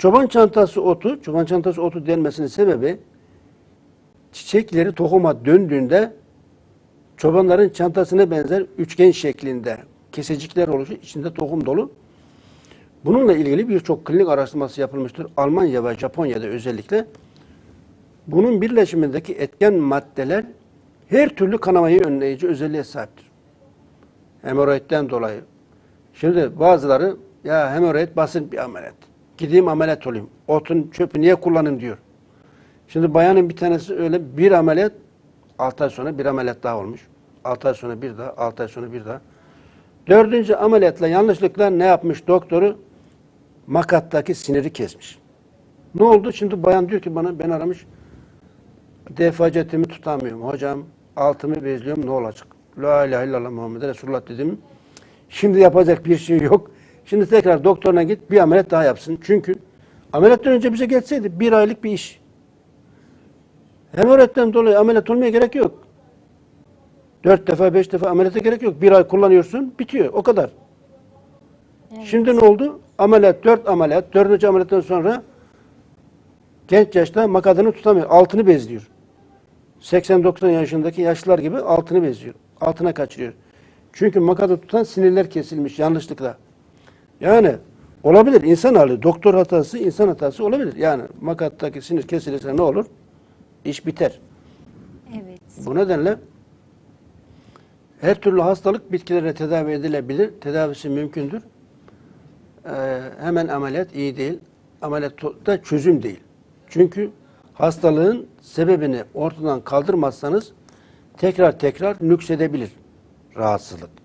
Çoban çantası otu, çoban çantası otu denmesinin sebebi çiçekleri tohuma döndüğünde çobanların çantasına benzer üçgen şeklinde kesecikler oluşur. içinde tohum dolu. Bununla ilgili birçok klinik araştırması yapılmıştır. Almanya ve Japonya'da özellikle. Bunun birleşimindeki etken maddeler her türlü kanamayı önleyici özelliğe sahiptir. Hemoroidden dolayı. Şimdi bazıları ya hemoroid basit bir ameliyat. Gideyim ameliyat olayım. Otun çöpü niye kullanayım diyor. Şimdi bayanın bir tanesi öyle bir ameliyat 6 ay sonra bir ameliyat daha olmuş. 6 ay sonra bir daha, 6 ay sonra bir daha. Dördüncü ameliyatla yanlışlıkla ne yapmış doktoru? Makattaki siniri kesmiş. Ne oldu? Şimdi bayan diyor ki bana ben aramış. Defacetimi tutamıyorum. Hocam altımı bezliyorum ne olacak? La ilahe illallah Muhammed Resulullah dedim. Şimdi yapacak bir şey yok. Şimdi tekrar doktoruna git bir ameliyat daha yapsın. Çünkü ameliyattan önce bize gelseydi bir aylık bir iş. Hemoroidden dolayı ameliyat olmaya gerek yok. Dört defa, beş defa ameliyata gerek yok. Bir ay kullanıyorsun, bitiyor. O kadar. Şimdi ne oldu? Ameliyat, dört ameliyat. Dördüncü ameliyattan sonra genç yaşta makadını tutamıyor. Altını bezliyor. 80-90 yaşındaki yaşlılar gibi altını beziyor. Altına kaçırıyor. Çünkü makadı tutan sinirler kesilmiş yanlışlıkla. Yani olabilir insan hali. Doktor hatası, insan hatası olabilir. Yani makattaki sinir kesilirse ne olur? İş biter. Evet. Bu nedenle her türlü hastalık bitkilerle tedavi edilebilir. Tedavisi mümkündür. Ee, hemen ameliyat iyi değil. Ameliyat da çözüm değil. Çünkü hastalığın sebebini ortadan kaldırmazsanız tekrar tekrar nüksedebilir rahatsızlık.